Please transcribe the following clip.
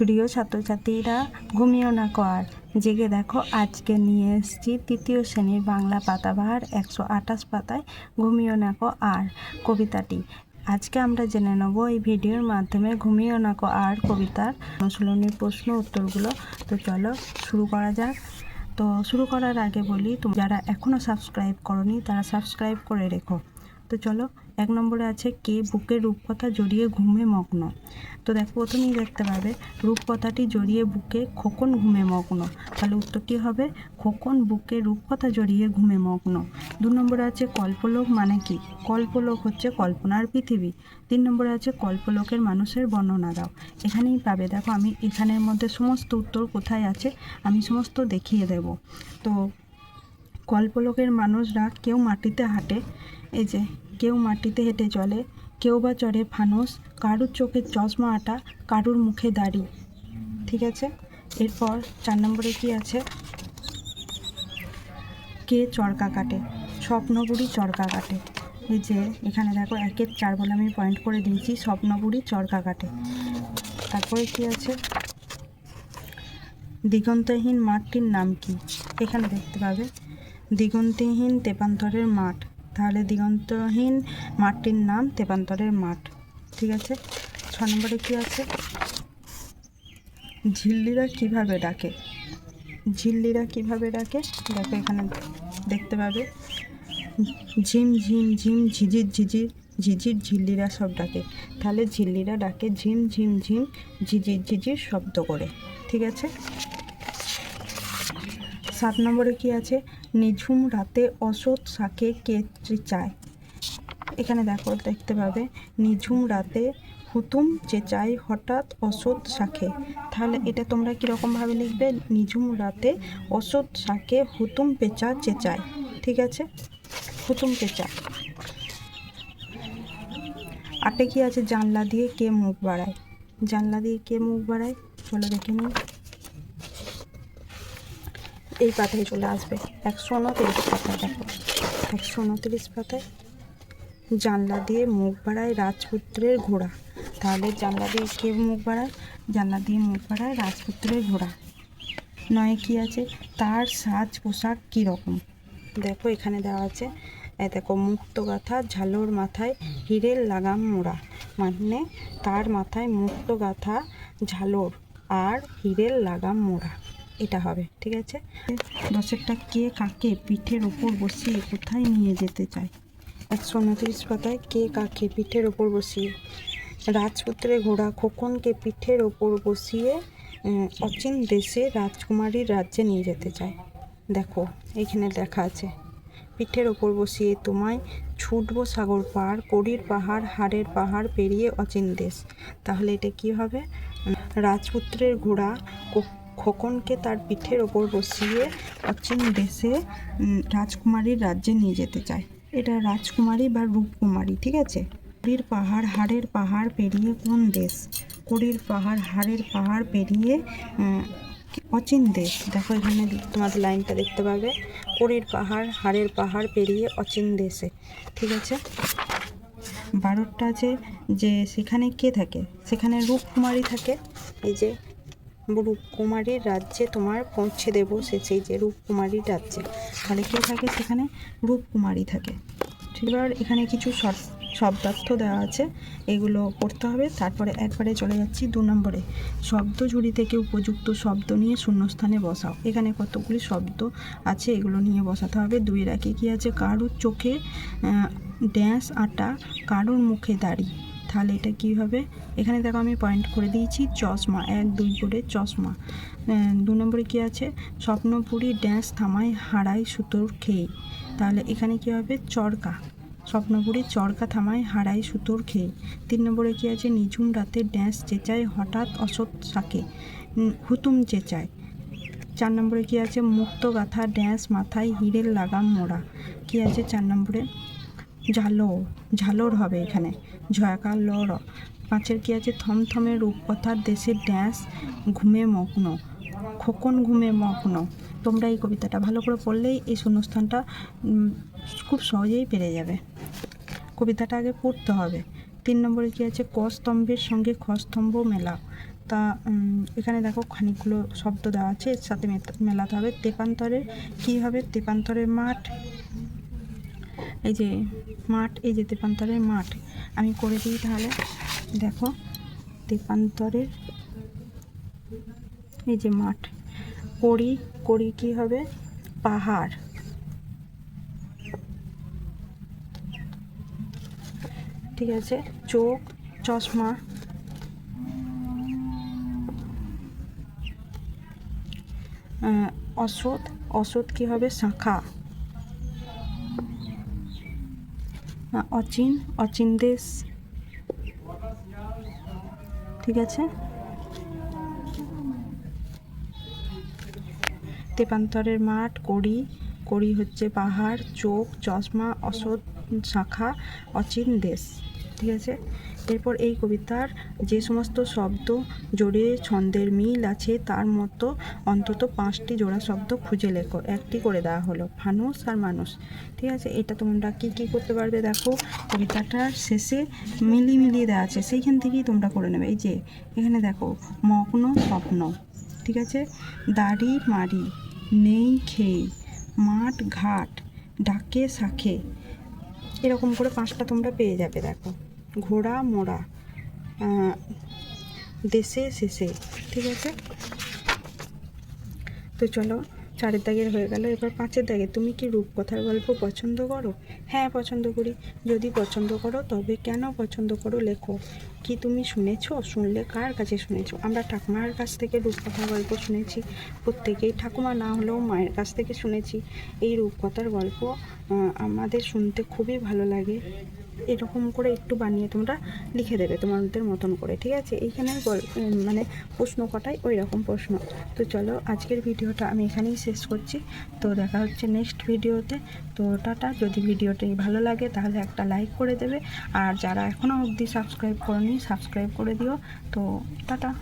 প্রিয় ছাত্রছাত্রীরা, ঘুমিও না কর। জেগে দেখো, আজকে নিয়ে এসেছি তৃতীয় শ্রেণির বাংলা পাতাবাহার একশো আঠাশ পাতায় ঘুমিও না কো আর কবিতাটি। আজকে আমরা জেনে নেব এই ভিডিওর মাধ্যমে ঘুমিও না কো আর কবিতার অনুশীলনীর প্রশ্ন উত্তরগুলো। তো চলো শুরু করা যাক। তো শুরু করার আগে বলি তুমি যারা এখনও সাবস্ক্রাইব করনি, তারা সাবস্ক্রাইব করে রেখো। তো চলো, এক নম্বরে আছে কে বুকের রূপকথা জড়িয়ে ঘুমে মগ্ন। তো দেখো, প্রথমেই দেখতে পাবে, রূপকথাটি জড়িয়ে বুকে খোকন ঘুমে মগ্ন। তাহলে উত্তরটি হবে, খোকন বুকে রূপকথা জড়িয়ে ঘুমে মগ্ন। দু নম্বরে আছে কল্পলোক মানে কি? কল্পলোক হচ্ছে কল্পনার পৃথিবী। তিন নম্বরে আছে কল্পলোকের মানুষের বর্ণনা দাও। এখানেই পাবে, দেখো, আমি এখানের মধ্যে সমস্ত উত্তর কোথায় আছে, আমি সমস্ত দেখিয়ে দেব। তো কল্পলোকের মানুষরা কেউ মাটিতে হাঁটে এই যে, কেউ মাটিতে হেঁটে চলে, কেউ বা চড়ে ফানুস, কারুর চোখে চশমা আটা, কারুর মুখে দাড়ি। ঠিক আছে? এরপর চার নম্বরে কি আছে? কে চরকা কাটে? স্বপ্নবুড়ি চরকা কাটে। এই যে, এখানে দেখো একের চার বলে আমি পয়েন্ট করে দিয়েছি স্বপ্নবুড়ি চরকা কাটে। তারপরে কি আছে? দিগন্তহীন মাঠটির নাম কি? এখানে দেখতে পাবে। দিগন্তহীন তেপান্তরের মাঠ। তাহলে দিগন্তহীন মাঠটির নাম তেপান্তরের মাঠ, ঠিক আছে? ছ নম্বরে কী আছে? ঝিল্লিরা কীভাবে ডাকে? ঝিল্লিরা কীভাবে ডাকে? দেখো এখানে দেখতে পাবে। ঝিম ঝিম ঝিম, ঝিঝির ঝিঝির ঝিঝির ঝিল্লিরা সব ডাকে। তাহলে ঝিল্লিরা ডাকে ঝিম ঝিম ঝিম, ঝিঝির ঝিঝির শব্দ করে, ঠিক আছে? সাত নম্বরে কি আছে? নিঝুম রাতে অসৎ শাকে কে চায়? এখানে দেখো, দেখতে পাবে। নিঝুম রাতে হুতুম চেঁচায় হঠাৎ অসৎ শাখে তাহলে এটা তোমরা কীরকমভাবে লিখবে? নিঝুম রাতে অসৎ শাকে হুতুম পেঁচা চেঁচায় ঠিক আছে? হুতুম পেঁচা। আটে কি আছে? জানলা দিয়ে কে মুখ বাড়ায়? জানলা দিয়ে কে মুখ বাড়ায়? চলো দেখে নিই। এই পাতায় চলে আসবে। একশো উনত্রিশ পাতায় দেখো। একশো উনত্রিশ পাতায় জানলা দিয়ে মুখ বাড়ায় রাজপুত্রের ঘোড়া। তাহলে জানলা দিয়ে কে মুখ বাড়ায়? জানলা দিয়ে মুখ বাড়ায় রাজপুত্রের ঘোড়া। নয় কি আছে? তার সাজ পোশাক কীরকম দেখো এখানে দেওয়া আছে দেখো, মুক্ত গাথা, ঝালোর মাথায় হিরের লাগাম মোড়া। মানে তার মাথায় মুক্ত গাথা, ঝালোর আর হিরের লাগাম মোড়া। এটা হবে, ঠিক আছে? দশেরটা কে কাকে পিঠের ওপর বসিয়ে কোথায় নিয়ে যেতে চায়? একশো উনত্রিশ পাতায় কে কাকে পিঠের ওপর বসিয়ে? রাজপুত্রের ঘোড়া খোকনকে পিঠের ওপর বসিয়ে অচিন দেশে রাজকুমারীর রাজ্যে নিয়ে যেতে চায়। দেখো, এখানে লেখা আছে, পিঠের ওপর বসিয়ে তোমায় ছুটব সাগর পার কড়ির পাহাড়, হাড়ের পাহাড় পেরিয়ে অচিন দেশ। তাহলে এটা কি হবে? রাজপুত্রের ঘোড়া খোকনকে তার পিঠের ওপর বসিয়ে অচিন দেশে রাজকুমারীর রাজ্যে নিয়ে যেতে চায়। এটা রাজকুমারী বা রূপকুমারী, ঠিক আছে? কড়ির পাহাড়, হাড়ের পাহাড় পেরিয়ে কোন দেশ? কড়ির পাহাড়, হাড়ের পাহাড় পেরিয়ে অচিন দেশ। দেখো এখানে তোমাদের লাইনটা দেখতে পাবে। কড়ির পাহাড়, হাড়ের পাহাড় পেরিয়ে অচিন দেশে, ঠিক আছে? বারোটা যে যে সেখানে কে থাকে? সেখানে রূপকুমারী থাকে। এই যে রূপকুমারীর রাজ্যে তোমার পৌঁছে দেবো সে, সেই যে রূপকুমারীর রাজ্যে। তাহলে কে থাকে সেখানে? রূপকুমারী থাকে। এবার এখানে কিছু শর্ট শব্দার্থ দেওয়া আছে। এগুলো পড়তে হবে। তারপরে একবারে চলে যাচ্ছি দু নম্বরে। শব্দ ঝুড়ি থেকে উপযুক্ত শব্দ নিয়ে শূন্যস্থানে বসাও। এখানে কতগুলি শব্দ আছে এগুলো নিয়ে বসাতে হবে। দুই রাখে কি আছে? কারুর চোখে ড্যাঁস আটা, কারুর মুখে দাড়ি। তাহলে এটা কী হবে? এখানে দেখো আমি পয়েন্ট করে দিয়েছি চশমা এক দুই করে চশমা। দু নম্বরে কী আছে? স্বপ্নপুরী ড্যান্স থামায় হারায় সুতোর খেয়ে। তাহলে এখানে কী হবে? চরকা। স্বপ্নপুরী চরকা থামায় হারায় সুতোর খেয়ে। তিন নম্বরে কী আছে? নিঝুম রাতে ড্যান্স চেঁচায় হঠাৎ অসৎ উম, হুতুম চেঁচায়। চার নম্বরে কী আছে? মুক্ত গাথা ড্যান্স মাথায় হিরের লাগাম মোড়া। কী আছে চার নম্বরে? ঝালোর। ঝালোর হবে এখানে। ঝয়াকার লড় পাঁচের কি আছে? থমথমে রূপকথার দেশের ড্যান্স ঘুমে মগ্ন, খোকন ঘুমে মগ্ন। তোমরা এই কবিতাটা ভালো করে পড়লেই এই শূন্যস্থানটা খুব সহজেই পেরে যাবে। কবিতাটা আগে পড়তে হবে। তিন নম্বরে কি আছে? ক স্তম্ভের সঙ্গে খ স্তম্ভ মেলাও তা এখানে দেখো খানিকগুলো শব্দ দেওয়া আছে, এর সাথে মেলাতে হবে। তেপান্তরের কী হবে? তেপান্তরের মাঠ। এই যে মাঠ, এই যে তেপান্তরের মাঠ। আমি করে দিই তাহলে। দেখো, তেপান্তরের এই যে মাঠ। করি করি কী হবে? পাহাড়। ঠিক আছে, চোখ, চশমা। অসৎ অসৎ কী হবে? শাখা। অচিন অচিন দেশ। ঠিক আছে? তেপান্তরের মাঠ, কড়ি। কড়ি হচ্ছে পাহাড়, চোখ, চশমা, অসৎ শাখা, অচিন দেশ। ঠিক আছে এরপর এই কবিতার যে সমস্ত শব্দ জোরে ছন্দের মিল আছে, তার মতো অন্তত পাঁচটি জোড়া শব্দ খুঁজে লেখো। একটি করে দেওয়া হলো, ফানুস আর মানুষ। ঠিক আছে, এটা তোমরা কি কি করতে পারবে দেখো? কবিতাটার শেষে মিলিয়ে মিলিয়ে দেওয়া আছে, সেইখান থেকেই তোমরা করে নেবে। এই যে, এখানে দেখো, মগ্ন স্বপ্ন, ঠিক আছে? দাড়ি মারি নেই খেয়ে মাঠ ঘাট, ডাকে শাখে, এরকম করে পাঁচটা তোমরা পেয়ে যাবে দেখো। ঘোড়া মোড়া দেশে শেষে, ঠিক আছে? তো চলো, চারের দাগের হয়ে গেল, এবার পাঁচের দাগে, তুমি কি রূপকথার গল্প পছন্দ করো? হ্যাঁ পছন্দ করি। যদি পছন্দ করো, তবে কেন পছন্দ করো লেখো। কি তুমি শুনেছো? শুনলে কার কাছে শুনেছো? আমরা ঠাকুমার কাছ থেকে রূপকথার গল্প শুনেছি। প্রত্যেকেই ঠাকুমা না হলেও মায়ের কাছ থেকে শুনেছি। এই রূপকথার গল্প আমাদের শুনতে খুবই ভালো লাগে। এরকম করে একটু বানিয়ে তোমরা লিখে দেবে তোমাদের মতন করে, ঠিক আছে? এইখানের গল- মানে প্রশ্ন কটাই ওই রকম প্রশ্ন। তো চলো আজকের ভিডিওটা আমি এখানেই শেষ করছি। তো দেখা হচ্ছে নেক্সট ভিডিওতে। তো টাটা, যদি ভিডিওটি ভালো লাগে তাহলে একটা লাইক করে দেবে। আর যারা এখনও অবধি সাবস্ক্রাইব করনি সাবস্ক্রাইব করে দিও। তো টাটা।